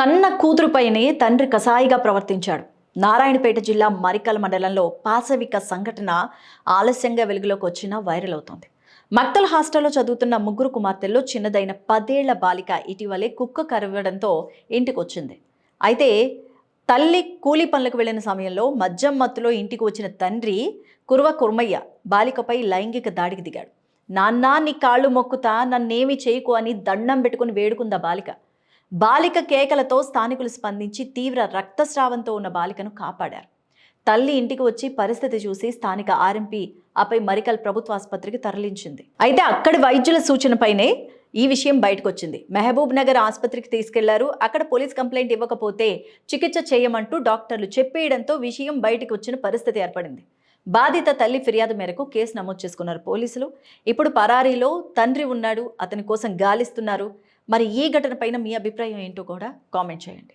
కన్న కూతురుపైనే తండ్రి కసాయిగా ప్రవర్తించాడు. నారాయణపేట జిల్లా మరికల్ మండలంలో పాశవిక సంఘటన ఆలస్యంగా వెలుగులోకి వచ్చినా వైరల్ అవుతోంది. మక్తల్ హాస్టల్లో చదువుతున్న ముగ్గురు కుమార్తెల్లో చిన్నదైన పదేళ్ళ బాలిక ఇటీవలే కుక్క కరవడంతో ఇంటికి వచ్చింది అయితే తల్లి కూలి పనులకు వెళ్ళిన సమయంలో మద్యం మత్తులో ఇంటికి వచ్చిన తండ్రి కుర్వ కుర్మయ్య బాలికపై లైంగిక దాడికి దిగాడు. నాన్న నీ కాళ్ళు మొక్కుతా నన్నేమి చేయకు అని దండం పెట్టుకుని వేడుకుందా బాలిక. బాలిక కేకలతో స్థానికులు స్పందించి తీవ్ర రక్తస్రావంతో ఉన్న బాలికను కాపాడారు. తల్లి ఇంటికి వచ్చి పరిస్థితి చూసి స్థానిక ఆర్ఎంపీ ఆపై మరికల్ ప్రభుత్వ ఆసుపత్రికి తరలించింది. అయితే అక్కడి వైద్యుల సూచనపైనే ఈ విషయం బయటకు వచ్చింది మెహబూబ్ నగర్ ఆసుపత్రికి తీసుకెళ్ళారు. అక్కడ పోలీస్ కంప్లైంట్ ఇవ్వకపోతే చికిత్స చేయమంటూ డాక్టర్లు చెప్పేయడంతో విషయం బయటకు వచ్చిన పరిస్థితి ఏర్పడింది. బాధిత తల్లి ఫిర్యాదు మేరకు కేసు నమోదు చేసుకున్నారు పోలీసులు. ఇప్పుడు పరారీలో తండ్రి ఉన్నాడు అతని కోసం గాలిస్తున్నారు. మరి ఈ ఘటన పైన మీ అభిప్రాయం ఏంటో కూడా కామెంట్ చేయండి.